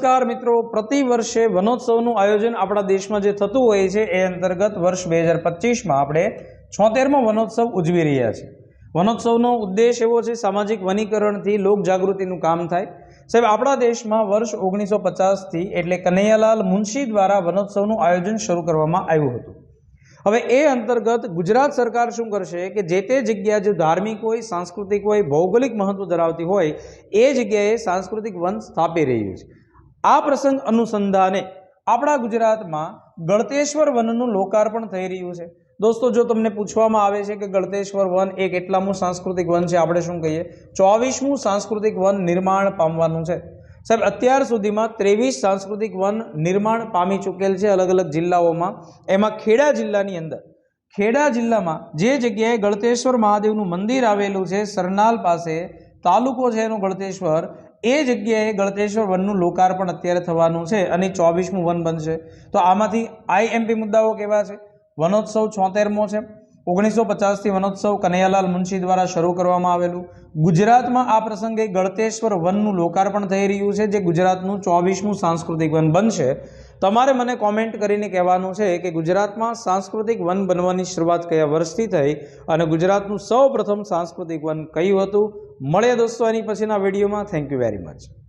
નમસ્કાર મિત્રો. પ્રતિ વર્ષે વનોત્સવનું આયોજન આપણા દેશમાં જે થતું હોય છે, એ અંતર્ગત વર્ષ બે હજાર પચીસમાં આપણે છોતેરમો વનોત્સવ ઉજવી રહ્યા છીએ. વનોત્સવનો ઉદ્દેશ એવો છે, સામાજિક વનીકરણથી લોક જાગૃતિનું કામ થાય. સાહેબ, આપણા દેશમાં વર્ષ ઓગણીસો પચાસથી એટલે કનૈયાલાલ મુનશી દ્વારા વનોત્સવનું આયોજન શરૂ કરવામાં આવ્યું હતું. હવે એ અંતર્ગત ગુજરાત સરકાર શું કરશે કે જે તે જગ્યા જો ધાર્મિક હોય, સાંસ્કૃતિક હોય, ભૌગોલિક મહત્વ ધરાવતી હોય, એ જગ્યાએ સાંસ્કૃતિક વન સ્થાપી રહ્યું છે. આ પ્રસંગ અનુસંધાને આપણા ગુજરાતમાં ગળતેશ્વર વનનું લોકાર્પણ થઈ રહ્યું છે. દોસ્તો, જો તમને પૂછવામાં આવે છે કે ગળતેશ્વર વન એ કેટલામું સાંસ્કૃતિક વન છે, આપણે શું કહીએ? ચોવીસમું સાંસ્કૃતિક વન નિર્માણ પામવાનું છે. સાહેબ, અત્યાર સુધીમાં ત્રેવીસ સાંસ્કૃતિક વન નિર્માણ પામી ચૂકેલ છે અલગ અલગ જિલ્લાઓમાં. એમાં ખેડા જિલ્લાની અંદર, ખેડા જિલ્લામાં જે જગ્યાએ ગળતેશ્વર મહાદેવનું મંદિર આવેલું છે, સરનાલ પાસે, તાલુકો છે એનો ગળતેશ્વર એ જગ્યાએ ગળતેશ્વર વનનું લોકાર્પણ અત્યારે થવાનું છે અને ચોવીસમું વન બનશે. તો આમાંથી આઈએમપી મુદ્દાઓ કેવા છે? વનોત્સવ છોતેરમો છે. ઓગણીસો પચાસથી વનોત્સવ કનૈયાલાલ મુનશી દ્વારા શરૂ કરવામાં આવેલું. ગુજરાતમાં આ પ્રસંગે ગળતેશ્વર વનનું લોકાર્પણ થઈ રહ્યું છે, જે ગુજરાતનું ચોવીસમું સાંસ્કૃતિક વન બનશે. તમારે મને કોમેન્ટ કરીને કહેવાનું છે કે ગુજરાતમાં સાંસ્કૃતિક વન બનવાની શરૂઆત કયા વર્ષથી થઈ અને ગુજરાતનું સૌ પ્રથમ સાંસ્કૃતિક વન કયું હતું? મળે દોસ્તો, એની પછીના વિડીયોમાં. Thank you very much